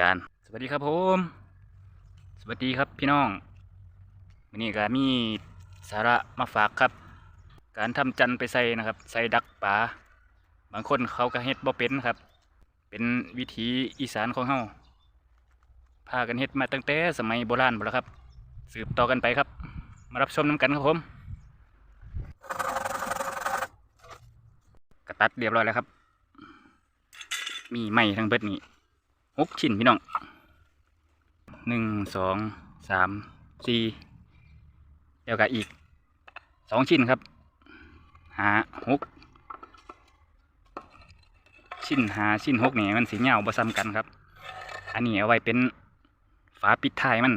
การ สวัสดีครับผม สวัสดีครับพี่น้องวันนี้ก็มีสาระมาฝากครับ การทำจันไปใส่นะครับใส่ดักป่าบางคนเขาก็เฮ็ดบ่เป็นครับ เป็นวิถีอีสานของเฮาพากันเฮ็ดมาตั้งแต่สมัยโบราณพุ่นละครับ สืบต่อกันไปครับ มารับชมน้ำกันครับผมกระตัดเรียบร้อยแล้วครับ มีไม้ทั้งเบิดนี่ หกชิ้นพี่น้องหนึ่งสองสามสี่แล้วก็อีกสองชิ้นครับ หาหกชิ้นหาชิ้นหกนี่มันสีเงาบ่ซ้ำกันครับ อันนี้เอาไว้เป็นฝาปิดท้ายมัน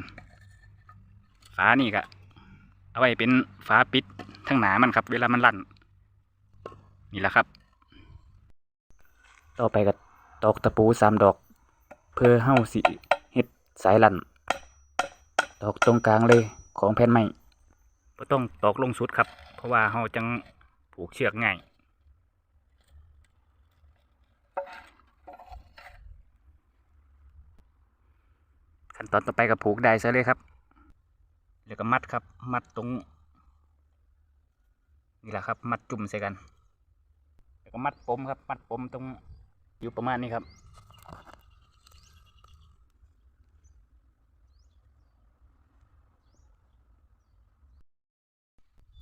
ฝานี่ก็เอาไว้เป็นฝาปิดทั้งหนามันครับ เวลามันลั่นนี่แหละครับ ต่อไปก็ตอกตะปูสามดอก เพื่อเฮาสิเฮ็ดสายลันตอกตรงกลางเลยของแผ่นไม้บ่ต้องตอกลงสุดครับ เพราะว่าเฮาจังผูกเชือกง่ายขั้นตอนต่อไปก็ผูกได้ซะเลยครับ แล้วก็มัดครับ มัดตรงนี่แหละครับ มัดจุ่มใส่กัน แล้วก็มัดปมครับ มัดปมตรงอยู่ประมาณนี้ครับ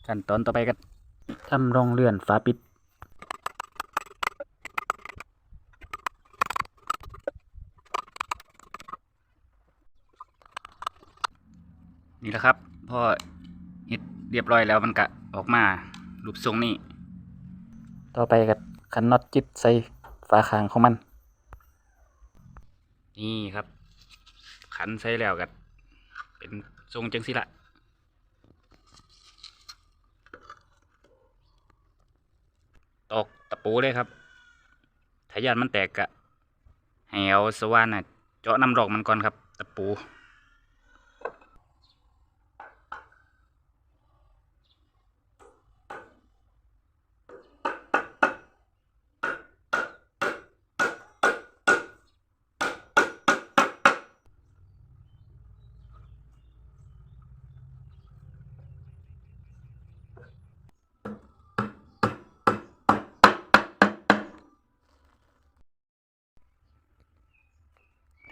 ขั้นตอนต่อไปก็ทำรองเลื่อนฝาปิด นี่แหละครับพอเฮ็ดเรียบร้อยแล้วมันก็ออกมารูปทรงนี้ ต่อไปก็ขันน็อตจิตใส่ฝาคางของมัน นี่ครับ ขันใส่แล้วก็เป็นทรงจังสิละ ตอกตะปูเลยครับถ้ายานมันแตกกะให้เอาสว่านน่ะเจาะน้ำดอกมันก่อนครับ ตะปู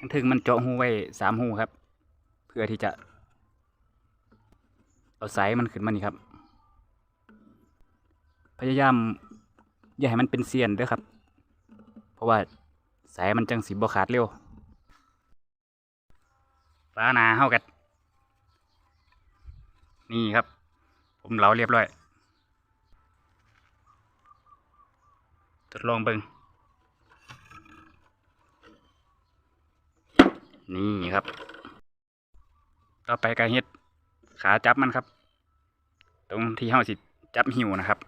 ทั้งถึงมันเจาะหูไว้สามหูครับ เพื่อที่จะ เอาสายมันขึ้นมานี่ครับ พยายาม อย่าให้มันเป็นเสียนเด้วยครับ เพราะว่าสายมันจังสีบขาดเร็วฟ้าหนาเฮากันนี่ครับ ผมเหลาเรียบร้อย ทดลองเบิง นี่ครับ ต่อไปการเฮ็ดขาจับมันครับ ตรงที่เฮาสิจับหิวนะครับ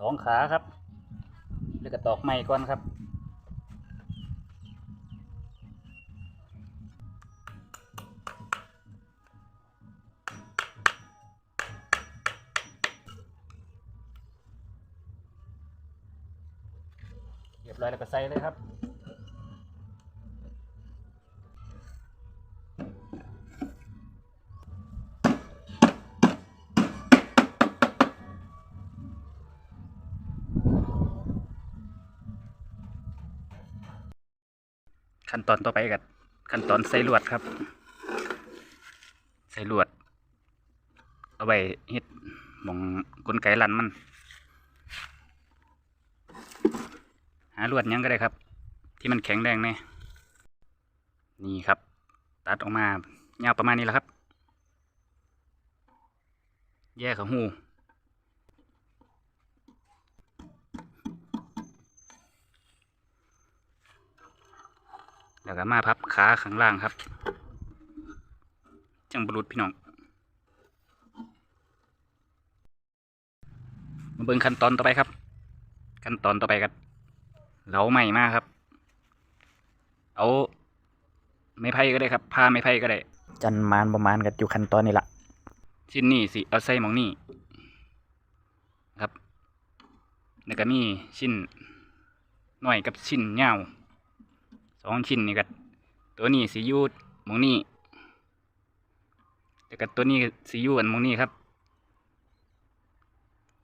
สองขาครับ แล้วก็ตอกไม้ก่อนครับ ร้อยแล้วก็ใส่เลยครับ ขั้นตอนต่อไปกันขั้นตอนใส่ลวดครับ ใส่ลวด เอาไว้เฮ็ดมองกลไกลันมัน หาลวดยังก็ได้ครับ ที่มันแข็งแรงแน่นี่ครับ ตัดออกมายาวประมาณนี้แหละครับ แยกของหูแล้วก็มาพับขาข้างล่างครับ จังบรุษพี่น้องมาเบิ่งขั้นตอนต่อไปครับ ขั้นตอนต่อไปกัน เหลาใหม่มากครับ เอา ไม้ไผ่ก็ได้ครับผ้าไม้ไผ่ก็ได้ จันมานประมาณกันอยู่ขั้นตอนนี้ละชิ้นนี้สิเอาใส่หมองนี่แล้วก็มีชิ้นหน่อยกับชิ้นยาวสองชิ้นนี่ก็ตัวนี้สียูดมองนี่แล้วก็ตัวนี้สียูอันมองนี่ครับ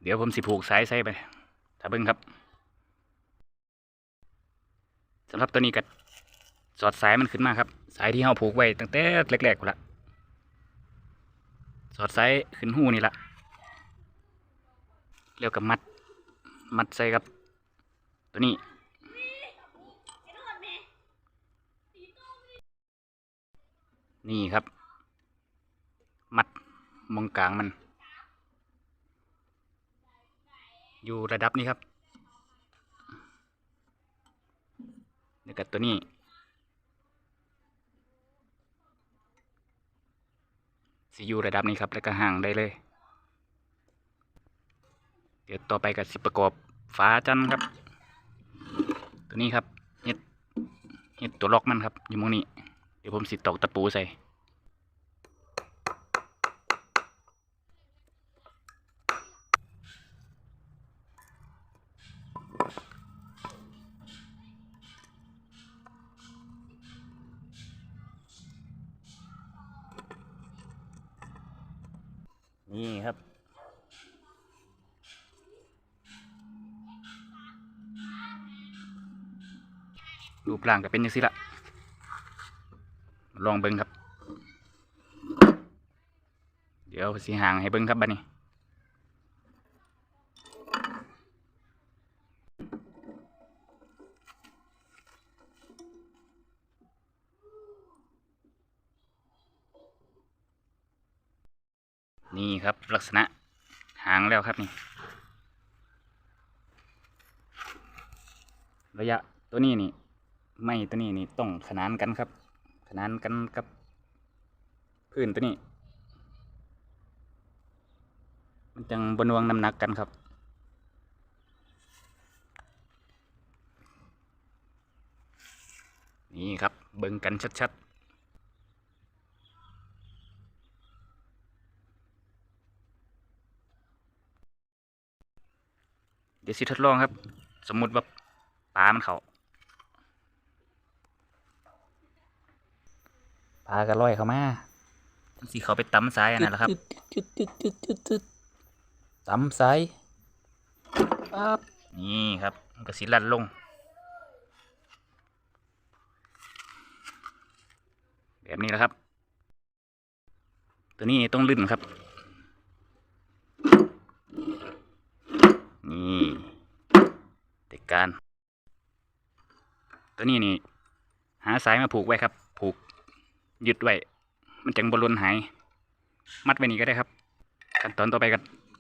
เดี๋ยวผมสิผูกสายใส่ไปถ้าเบิ่งครับสำหรับตัวนี้ก็สอดสายมันขึ้นมาครับ สายที่เราผูกไว้ตั้งแต่แรกๆพุ่นละสอดสายขึ้นหูนี่ละเรียวกับมัด มัดใส่กับ ตัวนี้ นี่ครับ มัดมองกลางมัน อยู่ระดับนี้ครับ แล้วก็ตัวนี้ สิอยู่ระดับนี้ครับ แล้วก็ห่างได้เลย เดี๋ยวต่อไปกับสิประกอบฝาจันครับ ตัวนี้ครับเห็ดเห็ดตัวล็อกมันครับ อยู่มองนี้ เดี๋ยวผมสิตอกตะปูใส่ นี่ครับ รูปร่างก็เป็นยังสิละลองเบิ้งครับ เดี๋ยวสีห่างให้เบิ้งครับบัดนี้ นี่ครับลักษณะหางแล้วครับนี่ ระยะตัวนี้นี่ ไม่ตัวนี้นี่ต้องขนานกันครับ ขนานกันกับ พื้นตัวนี้ มันจังบนวงน้ำหนักกันครับนี่ครับเบิ่งกันชัดๆ เดี๋ยวสิทดลองครับ สมมุติว่าปลามันเขาปลาก็ลอยเข้ามาสิเขาไปตำซ้ายอันนั่นแหละครับตำซ้ายปั๊บนี่ครับมันก็สิลัดลง แบบนี้แหละครับ ตัวนี้ต้องลื่นครับ นี่เด็ก การ ตัวนี้นี่ หาสายมาผูกไว้ครับ ผูกยึดไว้ มันจังบอลลนหาย มัดไว้นี่ก็ได้ครับ ขั้นตอนต่อไปก็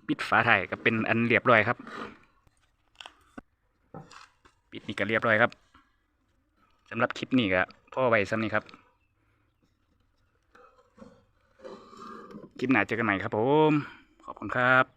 ปิดฝาถ่ายก็เป็นอันเรียบร้อยครับ ปิดนี่ก็เรียบร้อยครับสำหรับคลิปนี้ก็พ่อไว้ซ้ำนี้ครับ คลิปหน้าเจอกันใหม่ครับผม ขอบคุณครับ